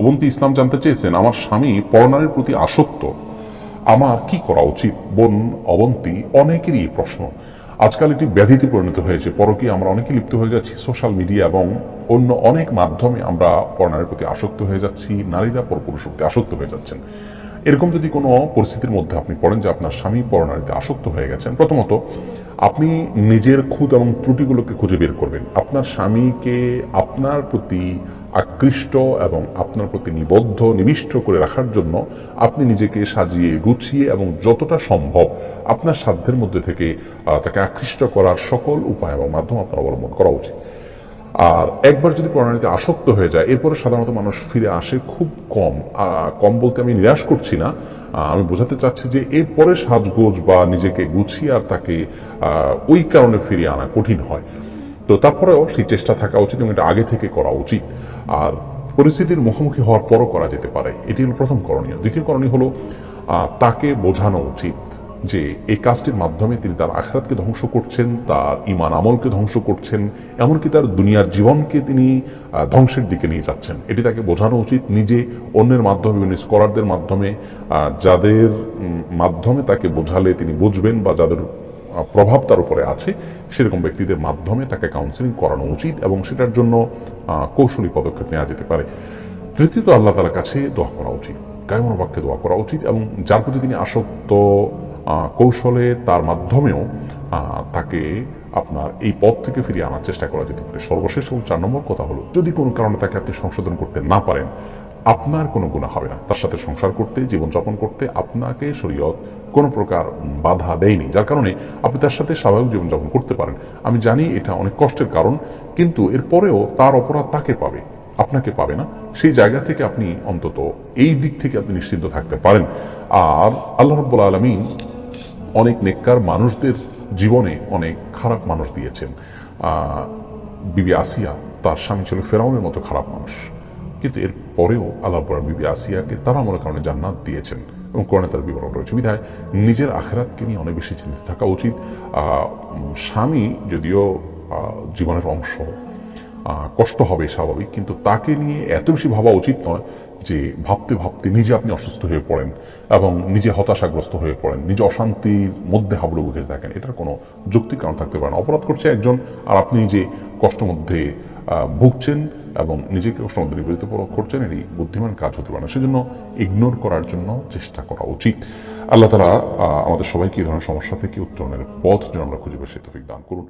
অবন্তী ইসলাম জানতে চেয়েছেন, আমার স্বামী পরনারীর প্রতি আসক্ত। আমার কি করা উচিত? বোন, অবন্তী, অনেকেরই প্রশ্ন। আজকাল এটি ব্যাধিতে পরিণত হয়েছে। পরকী আমরা অনেকে লিপ্ত হয়ে যাচ্ছি সোশ্যাল মিডিয়া এবং অন্য অনেক মাধ্যমে আমরা পরনারীর প্রতি আসক্ত হয়ে যাচ্ছি, নারীরা পরপুরুষ প্রতি আসক্ত হয়ে যাচ্ছেন। এরকম যদি কোনো পরিস্থিতির মধ্যে আপনি পড়েন যে আপনার স্বামী পরনারীতে আসক্ত হয়ে গেছেন, প্রথমত আপনি নিজের খুদ এবং ত্রুটিগুলোকে খুঁজে বের করবেন। আপনার স্বামীকে আপনার প্রতি আকৃষ্ট এবং আপনার প্রতি নিবদ্ধ, নিবিষ্ট করে রাখার জন্য আপনি নিজেকে সাজিয়ে গুছিয়ে এবং যতটা সম্ভব আপনার সাধ্যের মধ্যে থেকে তাকে আকৃষ্ট করার সকল উপায় এবং মাধ্যম আপনার অবলম্বন করা উচিত। আর একবার যদি প্রণালীতে আসক্ত হয়ে যায়, এরপরে সাধারণত মানুষ ফিরে আসে খুব কম। কম বলতে আমি নিরাশ করছি না আমি বোঝাতে চাচ্ছি যে এরপরে সাজগোজ বা নিজেকে গুছিয়ে আর তাকে ওই কারণে ফিরিয়ে আনা কঠিন হয়। তো তারপরেও সেই চেষ্টা থাকা উচিত এবং এটা আগে থেকে করা উচিত। আর পরিস্থিতির মুখোমুখি হওয়ার পরও করা যেতে পারে। এটি হলো প্রথম করণীয়। দ্বিতীয় করণীয় হলো তাকে বোঝানো উচিত। যে এই কাজটির মাধ্যমে তিনি তার আখরাতকে ধ্বংস করছেন, তার ইমান আমলকে ধ্বংস করছেন, এমনকি তার দুনিয়ার জীবনকে তিনি ধ্বংসের দিকে নিয়ে যাচ্ছেন। এটি তাকে বোঝানো উচিত নিজে অন্যের মাধ্যমে, বিভিন্ন স্কলারদের মাধ্যমে যাদের মাধ্যমে তাকে বোঝালে তিনি বুঝবেন বা যাদের প্রভাব তার উপরে আছে, সেরকম ব্যক্তিদের মাধ্যমে তাকে কাউন্সিলিং করানো উচিত এবং সেটার জন্য কৌশলী পদক্ষেপ নেওয়া যেতে পারে। তৃতীয়ত, আল্লাহ তালার কাছে দোয়া করা উচিত। কায়মন দোয়া করা উচিত এবং যার প্রতি তিনি আসক্ত কৌশলে তার মাধ্যমেও তাকে আপনার এই পথ থেকে ফিরিয়ে আনার চেষ্টা করা যেতে পারে। সর্বশেষ এবং চার নম্বর কথা হলো, যদি কোনো কারণে তাকে আপনি সংশোধন করতে না পারেন, আপনার কোনো গুণা হবে না। তার সাথে সংসার করতে, জীবনযাপন করতে আপনাকে শরীয়ত কোনো প্রকার বাধা দেয়নি, যার কারণে আপনি তার সাথে স্বাভাবিক জীবনযাপন করতে পারেন। আমি জানি এটা অনেক কষ্টের কারণ, কিন্তু এরপরেও তার অপরাধ তাকে পাবে, আপনাকে পাবে না। সেই জায়গা থেকে আপনি অন্তত এই দিক থেকে আপনি নিশ্চিন্ত থাকতে পারেন। আর আল্লাহ রব্বুল আলমিন অনেক নেককার মানুষদের জীবনে অনেক খারাপ মানুষ দিয়েছেন। বিবি আসিয়া তার স্বামী ছিল ফেরাউনের মতো খারাপ মানুষ। কিন্তু এর পরেও আল্লাহ পর বিবি আসিয়াকে তারা মনে কারণে জান্নাত দিয়েছেন এবং কোরআনে তার বিবরণ রয়েছে। বিধায় নিজের আখেরাতকে নিয়ে অনেক বেশি চিন্তিত থাকা উচিত। স্বামী যদিও জীবনের অংশ কষ্ট হবে স্বাভাবিক, কিন্তু তাকে নিয়ে এত বেশি ভাবা উচিত নয় যে ভাবতে ভাবতে নিজে আপনি অসুস্থ হয়ে পড়েন এবং নিজে হতাশাগ্রস্ত হয়ে পড়েন, নিজে অশান্তির মধ্যে হাবুডু বুঝে থাকেন, এটার কোনো যুক্তি কারণ থাকতে পারে না। অপরাধ করছে একজন আর আপনি যে কষ্ট মধ্যে ভুগছেন এবং নিজেকে কষ্ট মধ্যে নিবেদিত করছেন, এটি বুদ্ধিমান কাজ হতে পারে না। সেজন্য ইগনোর করার জন্য চেষ্টা করা উচিত। আল্লাহ তালা আমাদের সবাইকে এই ধরনের সমস্যা থেকে উত্তরণের পথ যেন আমরা খুঁজে বেশি তফিক দান করুন।